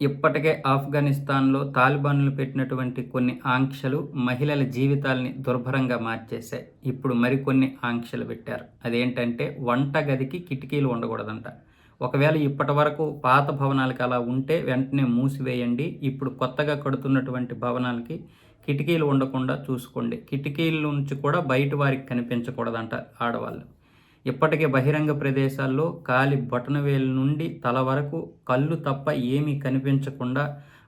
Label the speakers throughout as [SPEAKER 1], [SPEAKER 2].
[SPEAKER 1] ఇప్పటికే ఆఫ్ఘనిస్తాన్లో తాలిబాన్లు పెట్టినటువంటి కొన్ని ఆంక్షలు మహిళల జీవితాల్ని దుర్భరంగా మార్చేశాయి. ఇప్పుడు మరికొన్ని ఆంక్షలు పెట్టారు. అదేంటంటే వంటగదికి కిటికీలు ఉండకూడదంట. ఒకవేళ ఇప్పటి వరకు పాత భవనాలకి అలా ఉంటే వెంటనే మూసివేయండి. ఇప్పుడు కొత్తగా కడుతున్నటువంటి భవనాలకి కిటికీలు ఉండకుండా చూసుకోండి. కిటికీల నుంచి కూడా బయట వారికి కనిపించకూడదంట ఆడవాళ్ళు. ఇప్పటికే బహిరంగ ప్రదేశాల్లో కాలి బొటనవేలు నుండి తల వరకు కళ్ళు తప్ప ఏమీ కనిపించకుండా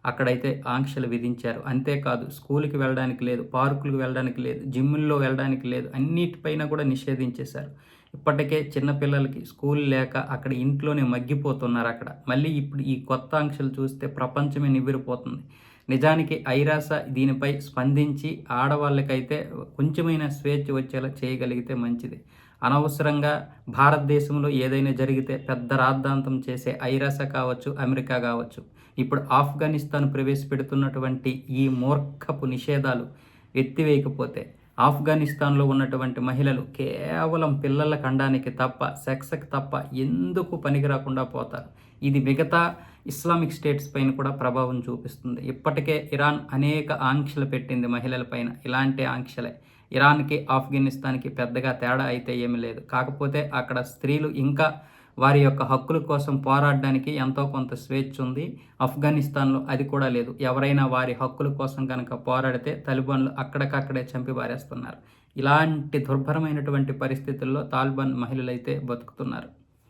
[SPEAKER 1] అక్కడైతే ఆంక్షలు విధించారు. అంతేకాదు స్కూల్కి వెళ్ళడానికి లేదు పార్కులకు వెళ్ళడానికి లేదు జిమ్ముల్లో వెళ్ళడానికి లేదు అన్నిటిపైన కూడా నిషేధించేశారు. ఇప్పటికే చిన్నపిల్లలకి స్కూల్ లేక అక్కడ ఇంట్లోనే మగ్గిపోతున్నారు అక్కడ. మళ్ళీ ఇప్పుడు ఈ కొత్త ఆంక్షలు చూస్తే ప్రపంచమే నివ్విరిపోతుంది. నిజానికి ఐరాస దీనిపై స్పందించి ఆడవాళ్ళకైతే కొంచెమైన స్వేచ్ఛ వచ్చేలా చేయగలిగితే మంచిది. అనవసరంగా భారతదేశంలో ఏదైనా జరిగితే పెద్ద రాద్ధాంతం చేసే ఐరాస కావచ్చు అమెరికా కావచ్చు. ఇప్పుడు ఆఫ్ఘనిస్తాన్ ప్రవేశపెడుతున్నటువంటి ఈ మూర్ఖపు నిషేధాలు ఎత్తివేయకపోతే ఆఫ్ఘనిస్తాన్లో ఉన్నటువంటి మహిళలు కేవలం పిల్లల ఖండానికి తప్ప సెక్స్కి తప్ప ఎందుకు పనికి రాకుండా పోతారు? ఇది మిగతా ఇస్లామిక్ స్టేట్స్ పైన కూడా ప్రభావం చూపిస్తుంది. ఇప్పటికే ఇరాన్ అనేక ఆంక్షలు పెట్టింది మహిళలపైన ఇలాంటి ఆంక్షలే. ఇరాన్కి ఆఫ్ఘనిస్తాన్కి పెద్దగా తేడా అయితే ఏమీ లేదు. కాకపోతే అక్కడ స్త్రీలు ఇంకా వారి యొక్క హక్కుల కోసం పోరాడడానికి ఎంతో కొంత స్వేచ్ఛ ఉంది. ఆఫ్ఘనిస్తాన్లో అది కూడా లేదు. ఎవరైనా వారి హక్కుల కోసం కనుక పోరాడితే తలిబాన్లు అక్కడికక్కడే చంపి పారేస్తున్నారు. ఇలాంటి దుర్భరమైనటువంటి పరిస్థితుల్లో తాలిబాన్ మహిళలైతే బతుకుతున్నారు.